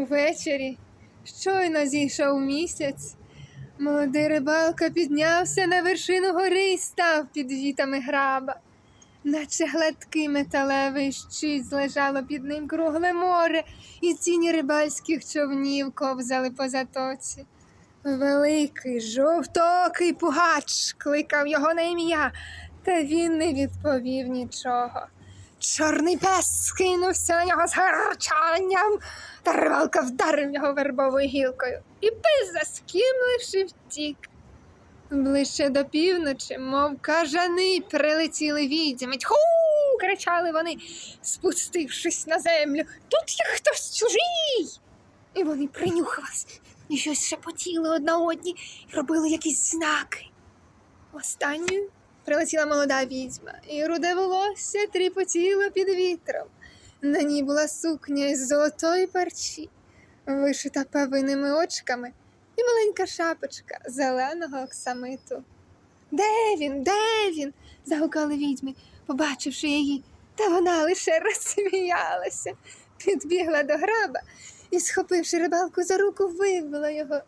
Увечері щойно зійшов місяць. Молодий рибалка піднявся на вершину гори і став під вітами граба. Наче гладкий металевий щит лежало під ним кругле море, і тіні рибальських човнів ковзали по затоці. Великий жовтокий пугач кликав його на ім'я, та він не відповів нічого. Чорний пес скинувся на нього з гарчанням, та рибалка вдарив його вербовою гілкою, і пес, заскімливши, втік. Ближче до півночі, мов кажани, прилетіли відьми. Тьху! кричали вони, спустившись на землю. Тут є хтось чужий. І вони принюхались і щось шепотіли одна одній і робили якісь знаки. Останньою прилетіла молода відьма, і руде волосся тріпотіло під вітром. На ній була сукня із золотої парчі, вишита павиними очками, і маленька шапочка зеленого оксамиту. Де він? Де він? загукали відьми, побачивши її, та вона лише розсміялася, підбігла до граба і, схопивши рибалку за руку, вивела його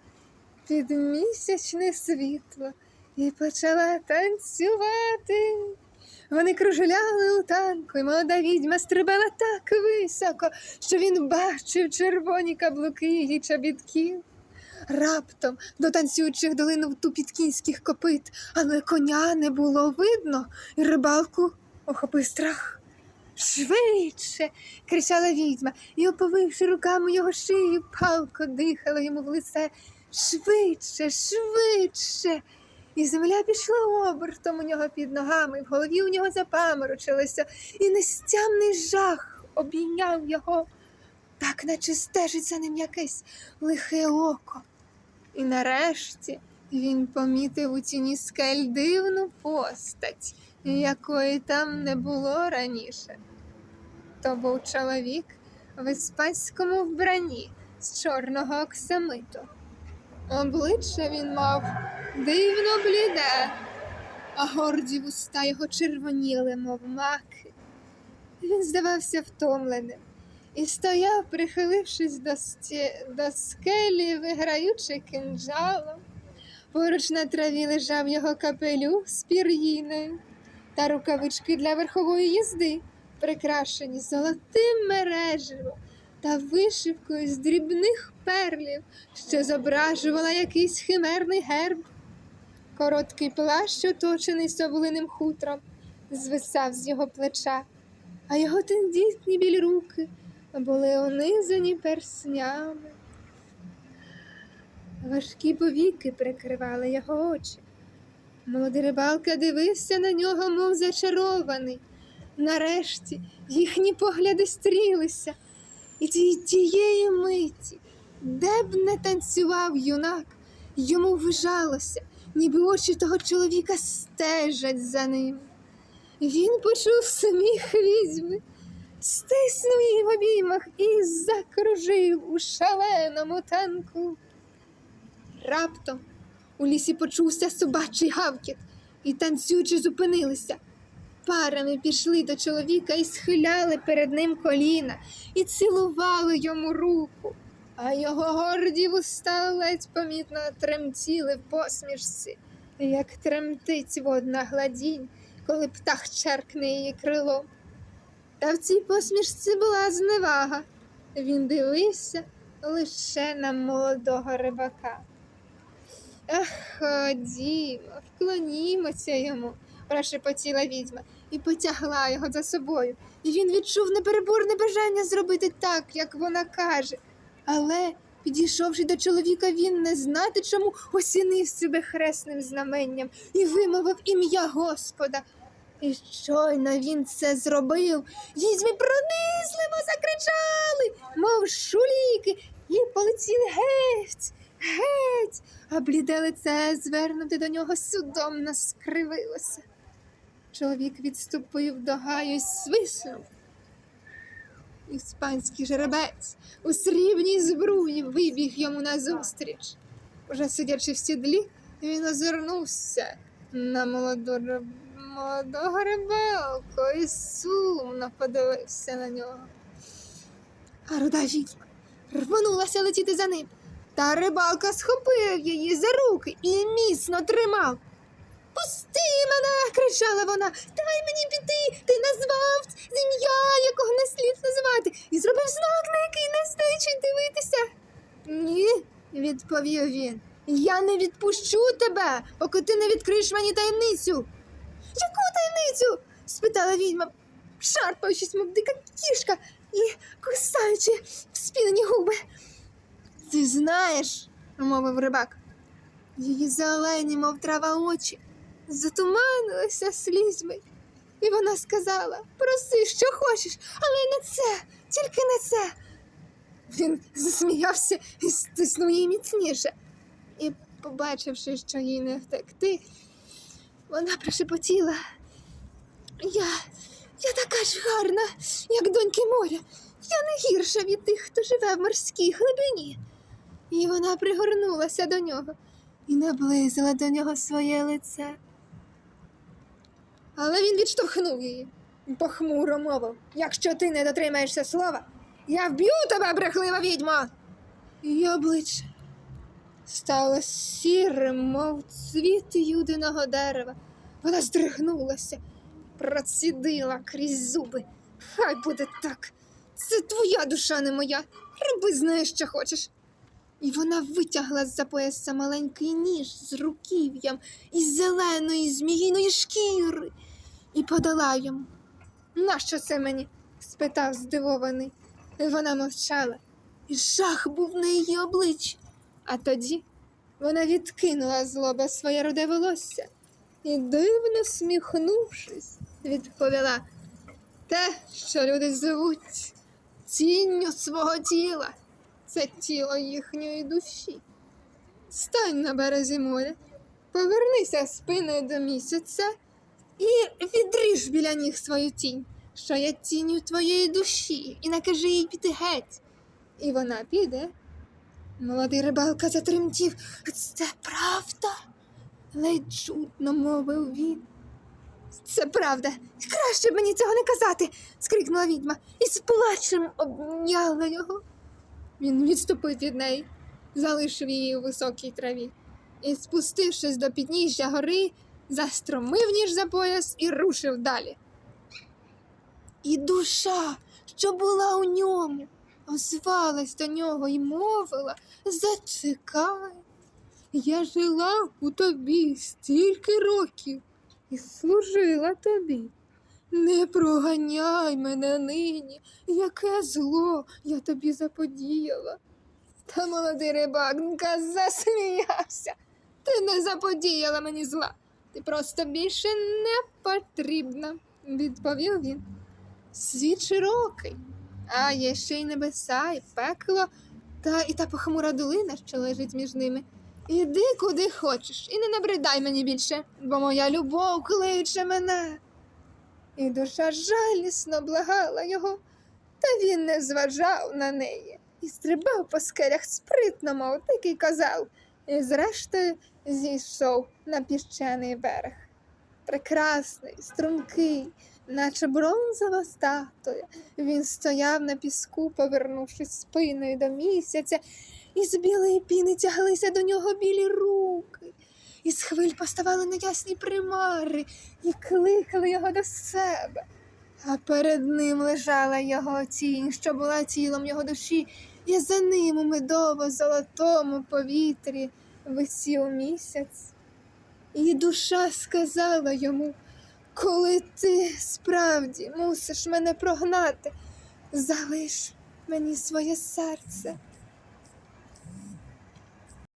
під місячне світло і почала танцювати. Вони кружляли у танку, і молода відьма стрибала так високо, що він бачив червоні каблуки її чобітків. Раптом до танцюючих долинув тупіт кінських копит, але коня не було видно, і рибалку охопив страх. Швидше. кричала відьма, і, оповивши руками його шию, палко дихала йому в лице. Швидше, швидше. І земля пішла обертом у нього під ногами, в голові у нього запаморочилося, і нестямний жах обійняв його, так наче стежить за ним якесь лихе око. І нарешті він помітив у тіні скель дивну постать, якої там не було раніше. То був чоловік в іспанському вбранні з чорного оксамиту. Обличчя він мав дивно бліде, а горді вуста його червоніли, мов маки. Він здавався втомленим і стояв, прихилившись до, сті... до скелі, виграючи кинджалом. Поруч на траві лежав його капелюх з пір'їною та рукавички для верхової їзди, прикрашені золотим мереживом та вишивкою з дрібних перлів, що зображувала якийсь химерний герб. Короткий плащ, оточений совлиним хутром, звисав з його плеча, а його тендітні білі руки були унизані перснями. Важкі повіки прикривали його очі. Молодий рибалка дивився на нього, мов зачарований. Нарешті їхні погляди стрілися, і ті- тієї миті, де б не танцював юнак, йому ввижалося, ніби очі того чоловіка стежать за ним. Він почув сміх відьми, стиснув її в обіймах і закружив у шаленому танку. Раптом у лісі почувся собачий гавкіт, і танцюючи зупинилися. Парами пішли до чоловіка і схиляли перед ним коліна, і цілували йому руку, а його горді вуста ледь помітно тремтіли в посмішці, як тремтить водна гладінь, коли птах черкне її крилом. Та в цій посмішці була зневага. Він дивився лише на молодого рибака. Ах, ходімо, вклонімося йому, прошепотіла відьма і потягла його за собою. І він відчув непереборне бажання зробити так, як вона каже. Але, підійшовши до чоловіка, він не знати чому осінив себе хресним знаменням і вимовив ім'я Господа. І щойно він це зробив, відьми пронизливо закричали, мов шуліки, і полетіли геть, геть, а бліде лице звернуте до нього судомно скривилося. Чоловік відступив до гаю й свиснув. Іспанський жеребець у срібній збруї вибіг йому назустріч. Уже сидячи в сідлі, він озирнувся на молоду молодого рибалку і сумно подивився на нього. А руда відьма рвонулася летіти за ним. Та рибалка схопив її за руки і міцно тримав. Пусти мене, кричала вона. Дай мені піти. Ти назвав ім'я, якого не слід називати, і зробив знак, на який не стичить дивитися. Ні, відповів він. Я не відпущу тебе, поки ти не відкриєш мені таємницю. Яку таємницю? спитала відьма, шарпаючись, мов дика кішка і кусаючи спінені губи. Ти знаєш, мовив рибак. Її зелені, мов трава очі, затуманилися слізьми. І вона сказала: проси, що хочеш, але не це, тільки не це. Він засміявся і стиснув її міцніше. І, побачивши, що їй не втекти, вона прошепотіла. Я, я така ж гарна, як доньки моря. Я не гірша від тих, хто живе в морській глибині. І вона пригорнулася до нього і наблизила до нього своє лице. Але він відштовхнув її похмуро мовив: якщо ти не дотримаєшся слова, я вб'ю тебе, брехлива відьма. Її обличчя стало сірим, мов цвіт юдиного дерева. Вона здригнулася, процідила крізь зуби. Хай буде так. Це твоя душа, не моя. Роби з нею, що хочеш. І вона витягла з-за пояса маленький ніж з руків'ям із зеленої зміїної шкіри і подала йому. Нащо це мені? спитав здивований. Вона мовчала, і жах був на її обличчі. А тоді вона відкинула з лоба своє руде волосся і, дивно сміхнувшись, відповіла те, що люди звуть тінню свого тіла це тіло їхньої душі. Стань на березі моря, повернися спиною до місяця і відріж біля ніг свою тінь, що є тінню твоєї душі, і накажи їй піти геть. І вона піде. Молодий рибалка затремтів. Це правда? ледь чутно мовив він. Це правда. Краще б мені цього не казати, скрикнула відьма і з плачем обняла його. Він відступив від неї, залишив її у високій траві і, спустившись до підніжжя гори, застромив ніж за пояс і рушив далі. І душа, що була у ньому, озвалась до нього і мовила Зачекай. Я жила у тобі стільки років і служила тобі. Не проганяй мене нині, яке зло я тобі заподіяла. Та молодий рибакнка засміявся. Ти не заподіяла мені зла. Ти просто більше не потрібна, відповів він. Світ широкий, а є ще й небеса, і пекло, та і та похмура долина, що лежить між ними. Іди куди хочеш, і не набридай мені більше, бо моя любов кличе мене. І душа жалісно благала його, та він не зважав на неї і стрибав по скелях спритно, мов дикий козел, і зрештою зійшов на піщаний берег. Прекрасний, стрункий, наче бронзова статуя. Він стояв на піску, повернувшись спиною до місяця, і з білої піни тяглися до нього білі руки. Із хвиль поставали неясні примари і кликали його до себе. А перед ним лежала його тінь, що була тілом його душі, і за ним у медово-золотому повітрі висів місяць. І душа сказала йому, коли ти справді мусиш мене прогнати, залиш мені своє серце.